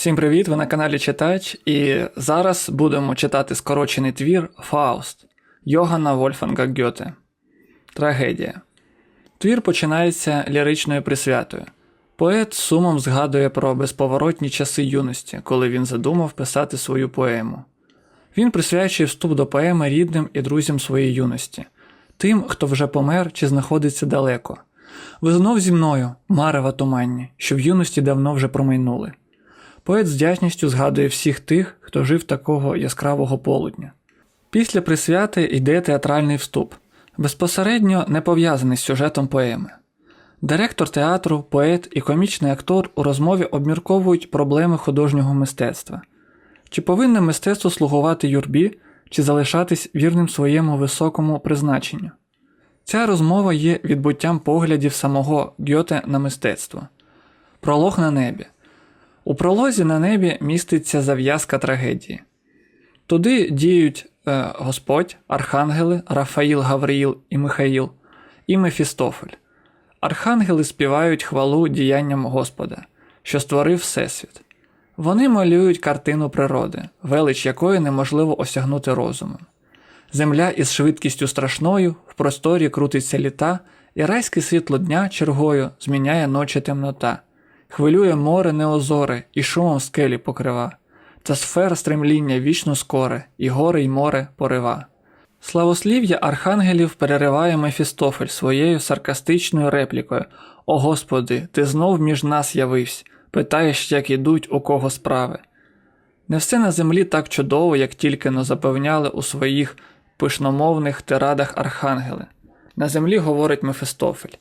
Всім привіт! Ви на каналі Читач, і зараз будемо читати скорочений твір Фауст Йогана Вольфанга Гьоте. Трагедія. Твір починається ліричною присвятою. Поет сумом згадує про безповоротні часи юності, коли він задумав писати свою поему. Він присвячує вступ до поеми рідним і друзям своєї юності, тим, хто вже помер чи знаходиться далеко. Ви знов зі мною, марева туманні, що в юності давно вже промайнули. Поет з вдячністю згадує всіх тих, хто жив такого яскравого полудня. Після присвяти йде театральний вступ, безпосередньо не пов'язаний з сюжетом поеми. Директор театру, поет і комічний актор у розмові обмірковують проблеми художнього мистецтва. Чи повинне мистецтво слугувати юрбі, чи залишатись вірним своєму високому призначенню? Ця розмова є відбуттям поглядів самого Гьоте на мистецтво. Пролог на небі. У пролозі на небі міститься зав'язка трагедії. Туди діють е, Господь, Архангели, Рафаїл, Гавриїл і Михаїл і Мефістофель. Архангели співають хвалу діянням Господа, що створив Всесвіт. Вони малюють картину природи, велич якої неможливо осягнути розумом. Земля із швидкістю страшною в просторі крутиться літа, і райське світло дня чергою зміняє ночі темнота, хвилює море неозоре і шумом скелі покрива, та сфера стремління вічно скоре, і гори й море порива. Славослів'я архангелів перериває Мефістофель своєю саркастичною реплікою О Господи, ти знов між нас явився, питаєш, як ідуть у кого справи. Не все на землі так чудово, як тільки но запевняли у своїх пишномовних тирадах архангели. На землі говорить Мефістофель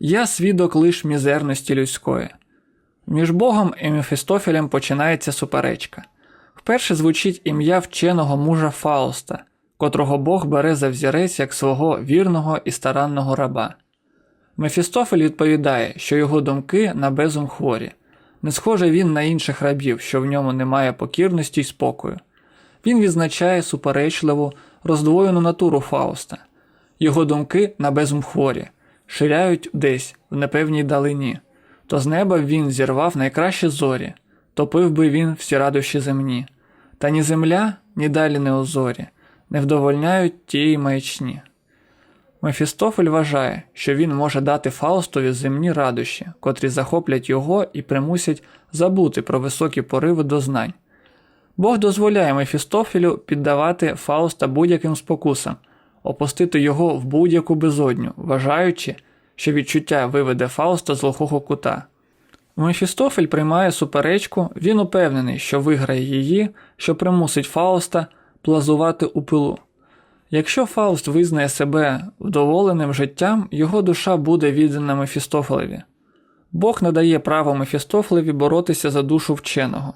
Я свідок лиш мізерності людської. Між Богом і Мефістофелем починається суперечка. Вперше звучить ім'я вченого мужа Фауста, котрого Бог бере за взірець як свого вірного і старанного раба. Мефістофель відповідає, що його думки на безум хворі. Не схоже він на інших рабів, що в ньому немає покірності й спокою. Він відзначає суперечливу, роздвоєну натуру Фауста. Його думки на безум хворі, ширяють десь в непевній далині. То з неба він зірвав найкращі зорі, топив би він всі радощі земні. Та ні земля, ні далі не озорі, не вдовольняють тієї маячні. Мефістофель вважає, що він може дати Фаустові земні радощі, котрі захоплять його і примусять забути про високі пориви до знань. Бог дозволяє Мефістофелю піддавати Фауста будь-яким спокусам, опустити його в будь-яку безодню, вважаючи, що відчуття виведе Фауста з глухого кута. Мефістофель приймає суперечку, він упевнений, що виграє її, що примусить Фауста плазувати у пилу. Якщо Фауст визнає себе вдоволеним життям, його душа буде віддана Мефістофелеві. Бог надає право Мефістофелеві боротися за душу вченого.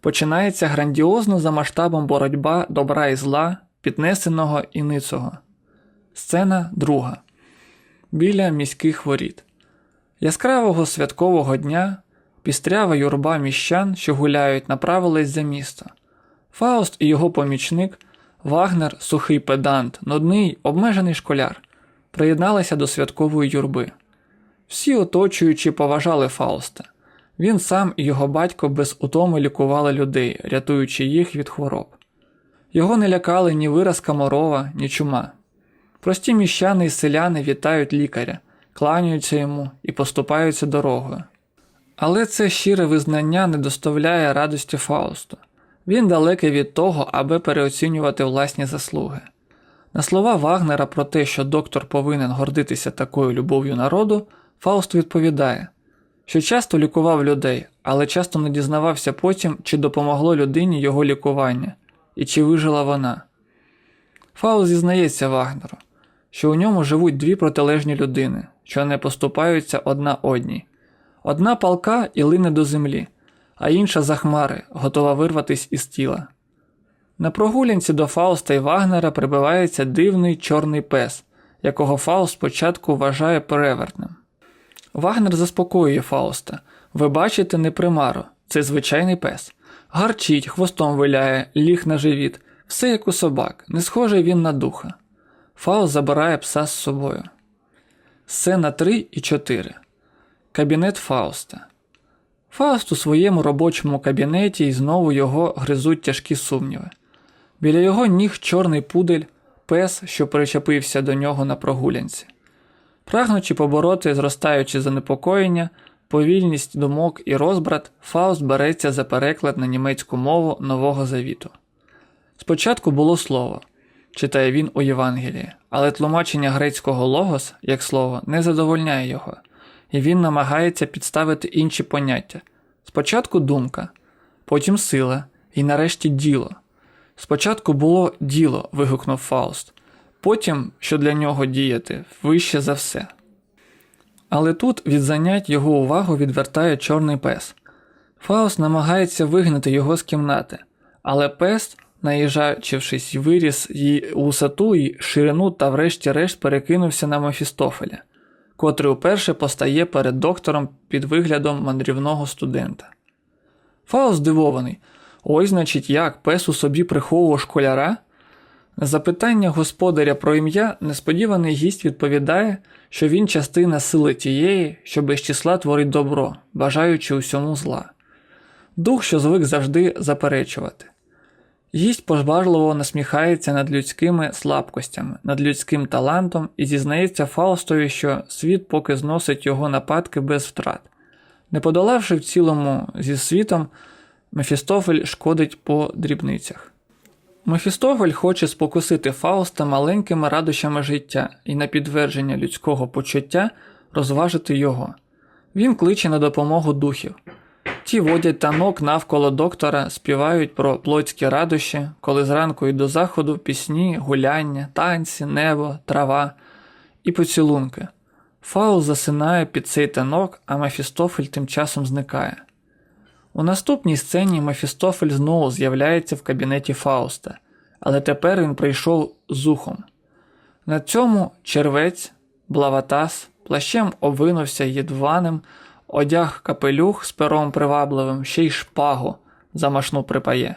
Починається грандіозно за масштабом боротьба добра і зла, піднесеного і ницого. Сцена друга. Біля міських воріт. Яскравого святкового дня пістрява юрба міщан, що гуляють, направились за місто. Фауст і його помічник, Вагнер, сухий педант, нудний, обмежений школяр, приєдналися до святкової юрби. Всі оточуючи поважали Фауста. Він сам і його батько без утоми лікували людей, рятуючи їх від хвороб. Його не лякали ні виразка морова, ні чума. Прості міщани і селяни вітають лікаря, кланяються йому і поступаються дорогою. Але це щире визнання не доставляє радості Фаусту. Він далекий від того, аби переоцінювати власні заслуги. На слова Вагнера про те, що доктор повинен гордитися такою любов'ю народу, Фауст відповідає, що часто лікував людей, але часто не дізнавався потім, чи допомогло людині його лікування і чи вижила вона. Фауст зізнається Вагнеру, що у ньому живуть дві протилежні людини, що не поступаються одна одній. Одна палка і лине до землі, а інша за хмари, готова вирватись із тіла. На прогулянці до Фауста і Вагнера прибивається дивний чорний пес, якого Фауст спочатку вважає перевертним. Вагнер заспокоює Фауста ви бачите не примару, це звичайний пес. Гарчить, хвостом виляє, ліг на живіт, все як у собак, не схожий він на духа. Фауст забирає пса з собою. Сцена 3 і 4. Кабінет Фауста. Фауст у своєму робочому кабінеті і знову його гризуть тяжкі сумніви. Біля його ніг чорний пудель, пес, що причепився до нього на прогулянці. Прагнучи побороти зростаюче занепокоєння, повільність думок і розбрат, Фауст береться за переклад на німецьку мову Нового Завіту. Спочатку було слово, читає він у Євангелії, але тлумачення грецького логос, як слово, не задовольняє його, і він намагається підставити інші поняття. Спочатку думка, потім сила, і нарешті діло. Спочатку було діло, вигукнув Фауст, потім, що для нього діяти, вище за все. Але тут від занять його увагу відвертає чорний пес. Фауст намагається вигнати його з кімнати, але пес, наїжачившись, виріс її висоту і ширину та врешті-решт перекинувся на Мефістофеля, котрий уперше постає перед доктором під виглядом мандрівного студента. Фауст здивований. Ось, значить, як пес у собі приховував школяра? На запитання господаря про ім'я несподіваний гість відповідає, що він частина сили тієї, що без числа творить добро, бажаючи усьому зла. Дух, що звик завжди заперечувати. Гість пожбажливо насміхається над людськими слабкостями, над людським талантом і зізнається Фаустові, що світ поки зносить його нападки без втрат. Не подолавши в цілому зі світом, Мефістофель шкодить по дрібницях. Мефістофель хоче спокусити Фауста маленькими радощами життя і на підтвердження людського почуття розважити його. Він кличе на допомогу духів. Ті водять танок навколо доктора, співають про плотські радощі, коли зранку і до заходу пісні, гуляння, танці, небо, трава і поцілунки. Фауст засинає під цей танок, а Мефістофель тим часом зникає. У наступній сцені Мефістофель знову з'являється в кабінеті Фауста, але тепер він прийшов з ухом. На цьому червець, блаватас, плащем обвинувся єдваним, одяг капелюх з пером привабливим, ще й шпагу замашну припає.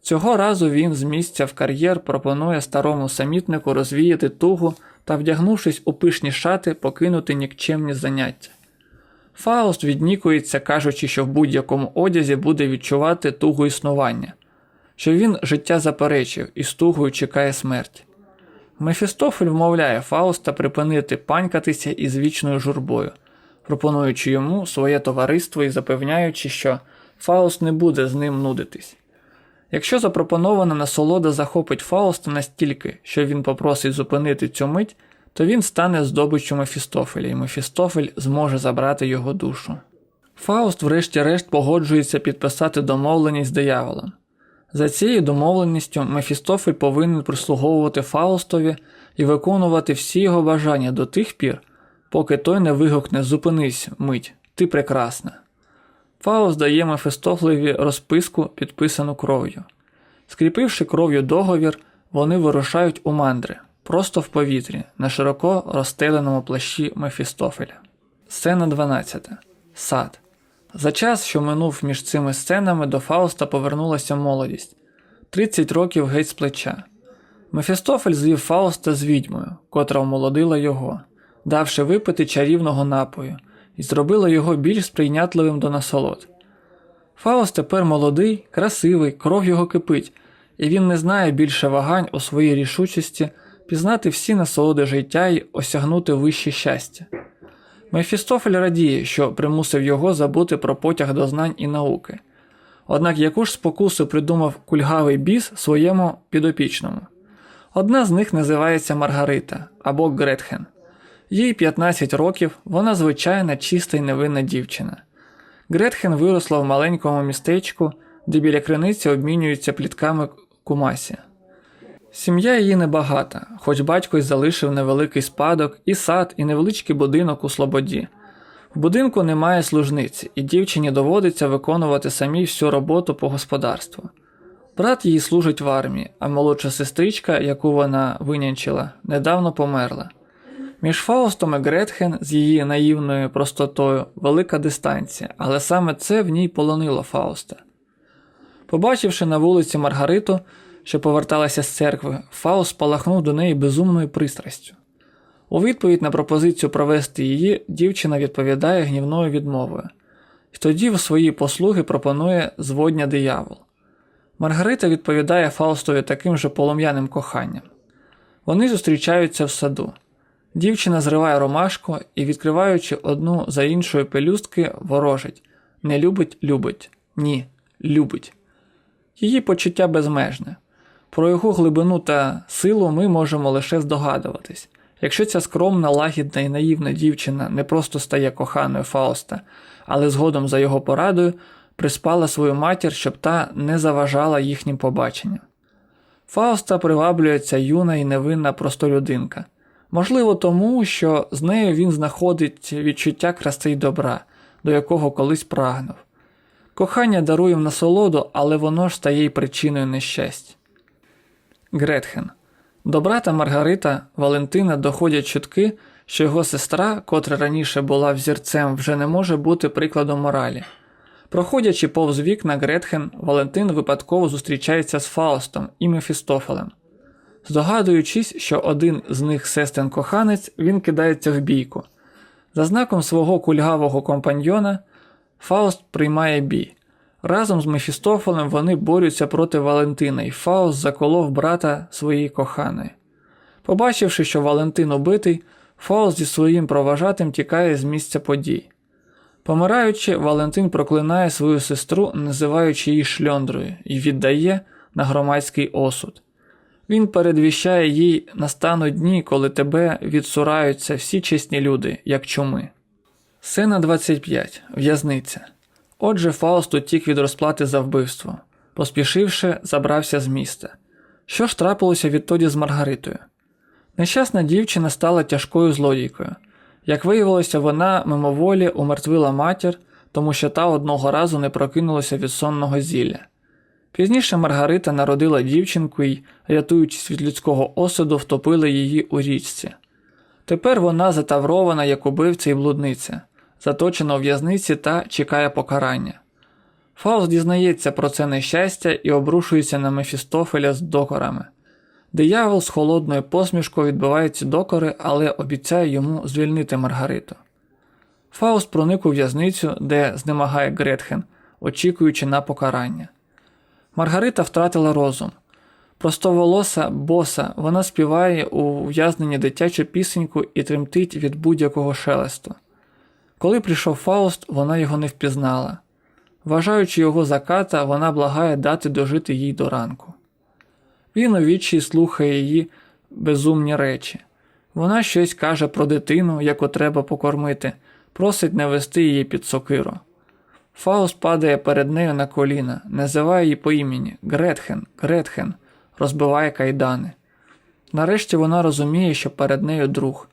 Цього разу він з місця в кар'єр пропонує старому самітнику розвіяти тугу та, вдягнувшись у пишні шати, покинути нікчемні заняття. Фауст віднікується, кажучи, що в будь-якому одязі буде відчувати тугу існування, що він життя заперечив і з тугою чекає смерті. Мефістофель вмовляє Фауста припинити панькатися із вічною журбою, пропонуючи йому своє товариство і запевняючи, що Фауст не буде з ним нудитись. Якщо запропонована насолода захопить Фауста настільки, що він попросить зупинити цю мить, то він стане здобиччю Мефістофеля, і Мефістофель зможе забрати його душу. Фауст, врешті-решт, погоджується підписати домовленість з дияволом. За цією домовленістю Мефістофель повинен прислуговувати Фаустові і виконувати всі його бажання до тих пір, поки той не вигукне Зупинись, мить, ти прекрасна. Фауст дає Мефістофлеві розписку, підписану кров'ю. Скріпивши кров'ю договір, вони вирушають у мандри, просто в повітрі, на широко розстеленому плащі Мефістофеля. Сцена 12. Сад. За час, що минув між цими сценами, до Фауста повернулася молодість 30 років геть з плеча. Мефістофель звів Фауста з відьмою, котра омолодила його, давши випити чарівного напою, і зробила його більш сприйнятливим до насолод. Фауст тепер молодий, красивий, кров його кипить, і він не знає більше вагань у своїй рішучості пізнати всі насолоди життя і осягнути вище щастя. Мефістофель радіє, що примусив його забути про потяг до знань і науки. Однак яку ж спокусу придумав кульгавий біс своєму підопічному. Одна з них називається Маргарита або Гретхен. Їй 15 років, вона звичайна, чиста й невинна дівчина. Гретхен виросла в маленькому містечку, де біля криниці обмінюються плітками кумасі. Сім'я її небагата, хоч батько й залишив невеликий спадок, і сад, і невеличкий будинок у Слободі. В будинку немає служниці, і дівчині доводиться виконувати самій всю роботу по господарству. Брат її служить в армії, а молодша сестричка, яку вона винянчила, недавно померла. Між Фаустом і Гретхен з її наївною простотою велика дистанція, але саме це в ній полонило Фауста. Побачивши на вулиці Маргариту, що поверталася з церкви, Фауст спалахнув до неї безумною пристрастю. У відповідь на пропозицію провести її, дівчина відповідає гнівною відмовою. і тоді в свої послуги пропонує зводня диявол. Маргарита відповідає Фаустові таким же полум'яним коханням. Вони зустрічаються в саду. Дівчина зриває ромашку і, відкриваючи одну за іншою пелюстки, ворожить не любить, любить, ні, любить. Її почуття безмежне. Про його глибину та силу ми можемо лише здогадуватись. Якщо ця скромна, лагідна і наївна дівчина не просто стає коханою Фауста, але згодом за його порадою приспала свою матір, щоб та не заважала їхнім побаченням. Фауста приваблюється юна і невинна простолюдинка. Можливо, тому, що з нею він знаходить відчуття краси й добра, до якого колись прагнув. Кохання дарує насолоду, але воно ж стає й причиною нещастя. Гретхен. До брата Маргарита Валентина доходять чутки, що його сестра, котра раніше була взірцем, вже не може бути прикладом моралі. Проходячи повз вікна Гретхен, Валентин випадково зустрічається з Фаустом і Мефістофелем. Здогадуючись, що один з них сестен коханець, він кидається в бійку. За знаком свого кульгавого компаньйона, Фауст приймає бій. Разом з Мефістофелем вони борються проти Валентина, і Фауст заколов брата своєї коханої. Побачивши, що Валентин убитий, Фауст зі своїм проважатим тікає з місця подій. Помираючи, Валентин проклинає свою сестру, називаючи її шльондрою, і віддає на громадський осуд. Він передвіщає їй настануть дні, коли тебе відсураються всі чесні люди, як чуми. Сцена 25. В'язниця. Отже, Фауст утік від розплати за вбивство. Поспішивши, забрався з міста. Що ж трапилося відтоді з Маргаритою? Нещасна дівчина стала тяжкою злодійкою. Як виявилося, вона мимоволі умертвила матір, тому що та одного разу не прокинулася від сонного зілля. Пізніше Маргарита народила дівчинку і, рятуючись від людського осуду, втопила її у річці. Тепер вона затаврована як убивця і блудниця, заточена у в'язниці та чекає покарання. Фауст дізнається про це нещастя і обрушується на Мефістофеля з докорами. Диявол з холодною посмішкою відбиває ці докори, але обіцяє йому звільнити Маргариту. Фауст проник у в'язницю, де знемагає Гретхен, очікуючи на покарання. Маргарита втратила розум. Простоволоса боса, вона співає у ув'язненні дитячу пісеньку і тремтить від будь-якого шелесту. Коли прийшов Фауст, вона його не впізнала. Вважаючи його заката, вона благає дати дожити їй до ранку. Він у відчі слухає її безумні речі. Вона щось каже про дитину, яку треба покормити, просить не вести її під сокиру. Фауст падає перед нею на коліна, називає її по імені Гретхен, Гретхен, розбиває кайдани. Нарешті вона розуміє, що перед нею друг.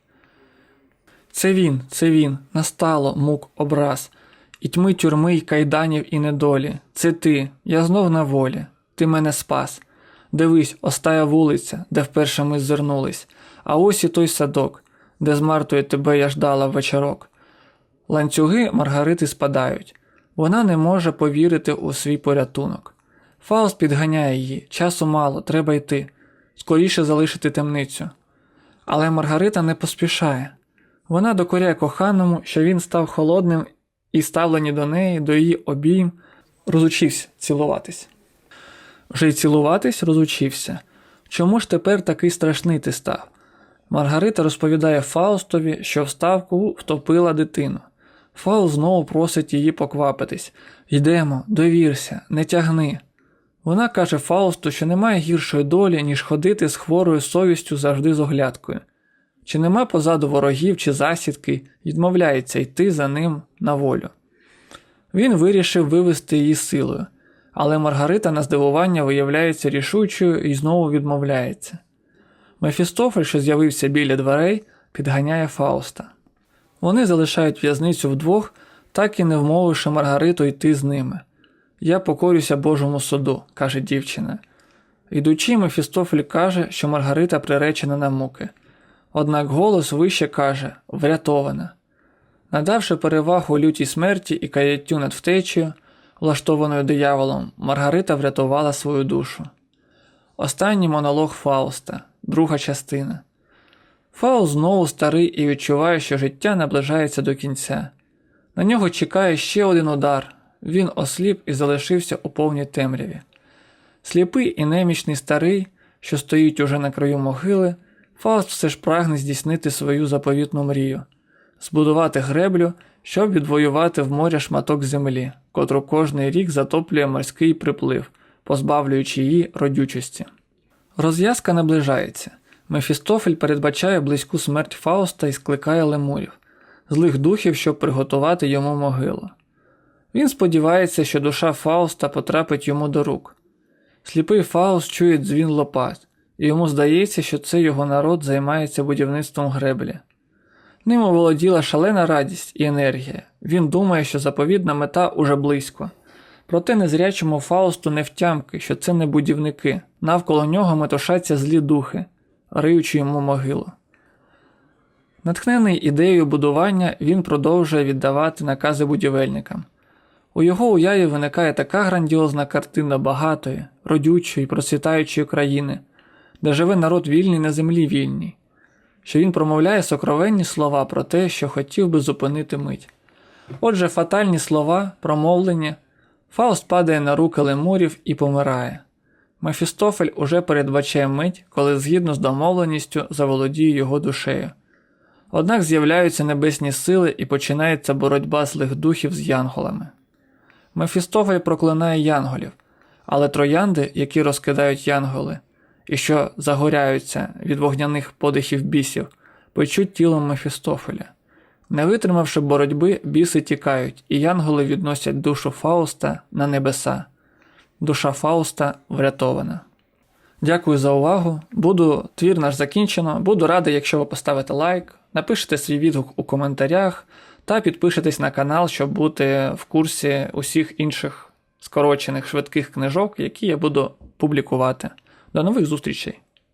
Це він, це він, настало, мук, образ, і тьми тюрми й кайданів і недолі. Це ти, я знов на волі, ти мене спас. Дивись, остая вулиця, де вперше ми звернулись, а ось і той садок, де з Мартою тебе я ждала вечорок. Ланцюги Маргарити спадають. Вона не може повірити у свій порятунок. Фауст підганяє її, часу мало, треба йти, скоріше залишити темницю. Але Маргарита не поспішає. Вона докоряє коханому, що він став холодним і ставлені до неї, до її обійм, розучився цілуватись. Вже й цілуватись розучився. Чому ж тепер такий страшний ти став? Маргарита розповідає Фаустові, що в ставку втопила дитину. Фауст знову просить її поквапитись Йдемо, довірся, не тягни. Вона каже Фаусту, що немає гіршої долі, ніж ходити з хворою совістю завжди з оглядкою. Чи нема позаду ворогів чи засідки, відмовляється йти за ним на волю. Він вирішив вивести її силою, але Маргарита на здивування виявляється рішучою і знову відмовляється. Мефістофель, що з'явився біля дверей, підганяє Фауста. Вони залишають в'язницю вдвох, так і не вмовивши Маргариту йти з ними. Я покорюся Божому суду, каже дівчина. Ідучи, Мефістофель каже, що Маргарита приречена на муки. Однак голос вище каже врятована. Надавши перевагу лютій смерті і каяттю над втечею, влаштованою дияволом, Маргарита врятувала свою душу. Останній монолог Фауста, друга частина. Фауст знову старий і відчуває, що життя наближається до кінця. На нього чекає ще один удар. Він осліп і залишився у повній темряві. Сліпий і немічний старий, що стоїть уже на краю могили, Фауст все ж прагне здійснити свою заповітну мрію збудувати греблю, щоб відвоювати в морі шматок землі, котру кожний рік затоплює морський приплив, позбавлюючи її родючості. Розв'язка наближається. Мефістофель передбачає близьку смерть Фауста і скликає лемурів, злих духів, щоб приготувати йому могилу. Він сподівається, що душа Фауста потрапить йому до рук. Сліпий Фауст чує дзвін лопат, і йому здається, що це його народ займається будівництвом греблі. Ним оволоділа шалена радість і енергія. Він думає, що заповідна мета уже близько. Проте незрячому Фаусту не втямки, що це не будівники, навколо нього метушаться злі духи, риючи йому могилу. Натхнений ідеєю будування, він продовжує віддавати накази будівельникам. У його уяві виникає така грандіозна картина багатої, родючої, процвітаючої країни, де живе народ вільний на землі вільній, що він промовляє сокровенні слова про те, що хотів би зупинити мить. Отже, фатальні слова, промовлені, Фауст падає на руки лемурів і помирає. Мефістофель уже передбачає мить, коли згідно з домовленістю заволодіє його душею. Однак з'являються небесні сили і починається боротьба злих духів з янголами. Мефістофель проклинає янголів, але троянди, які розкидають янголи, і що загоряються від вогняних подихів бісів, печуть тілом Мефістофеля. Не витримавши боротьби, біси тікають, і янголи відносять душу Фауста на небеса. Душа Фауста врятована. Дякую за увагу. Буду твір наш закінчено. Буду радий, якщо ви поставите лайк, напишете свій відгук у коментарях та підпишетесь на канал, щоб бути в курсі усіх інших скорочених швидких книжок, які я буду публікувати. До нових зустрічей!